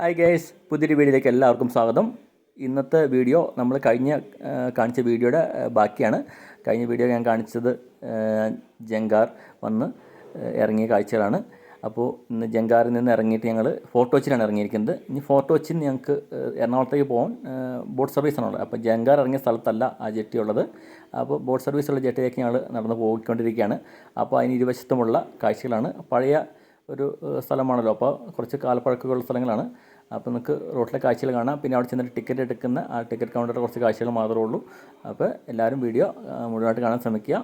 Hi guys പുതിയൊരു വീഡിയോയിലേക്ക് എല്ലാവർക്കും സ്വാഗതം. ഇന്നത്തെ വീഡിയോ നമ്മൾ കഴിഞ്ഞ കാണിച്ച വീഡിയോയുടെ ബാക്കിയാണ്. കഴിഞ്ഞ വീഡിയോ ഞാൻ കാണിച്ചത് ജങ്കാർ വന്ന് ഇറങ്ങിയ കാഴ്ചകളാണ്. അപ്പോൾ ഇന്ന് ജങ്കാറിൽ നിന്ന് ഇറങ്ങിയിട്ട് ഞങ്ങൾ ഫോർട്ട് കൊച്ചിയിലാണ് ഇറങ്ങിയിരിക്കുന്നത്. ഇനി ഫോർട്ട് കൊച്ചിയിൽ ഞങ്ങൾക്ക് എറണാകുളത്തേക്ക് പോകാൻ ബോട്ട് ബോട്ട് സർവീസാണുള്ളത് അപ്പോൾ ജങ്കാർ ഇറങ്ങിയ സ്ഥലത്തല്ല ആ ജെട്ടി ഉള്ളത്. അപ്പോൾ ബോട്ട് സർവീസുള്ള ജെട്ടിയിലേക്ക് ഞങ്ങൾ നടന്ന് പോയിക്കൊണ്ടിരിക്കുകയാണ്. അപ്പോൾ അതിന് ഇരുവശത്തുമുള്ള കാഴ്ചകളാണ്. പഴയ ഒരു സ്ഥലമാണല്ലോ. അപ്പോൾ കുറച്ച് കാലപ്പഴക്കമുള്ള സ്ഥലങ്ങളാണ്. അപ്പോൾ നിങ്ങൾക്ക് റോട്ടിലെ കാഴ്ചകൾ കാണാം. പിന്നെ അവിടെ ചെന്നിട്ട് ടിക്കറ്റ് എടുക്കുന്ന ആ ടിക്കറ്റ് കൗണ്ടറിൽ കുറച്ച് കാഴ്ചകൾ മാത്രമേ ഉള്ളൂ. അപ്പോൾ എല്ലാവരും വീഡിയോ മുഴുവനായിട്ട് കാണാൻ ശ്രമിക്കുക.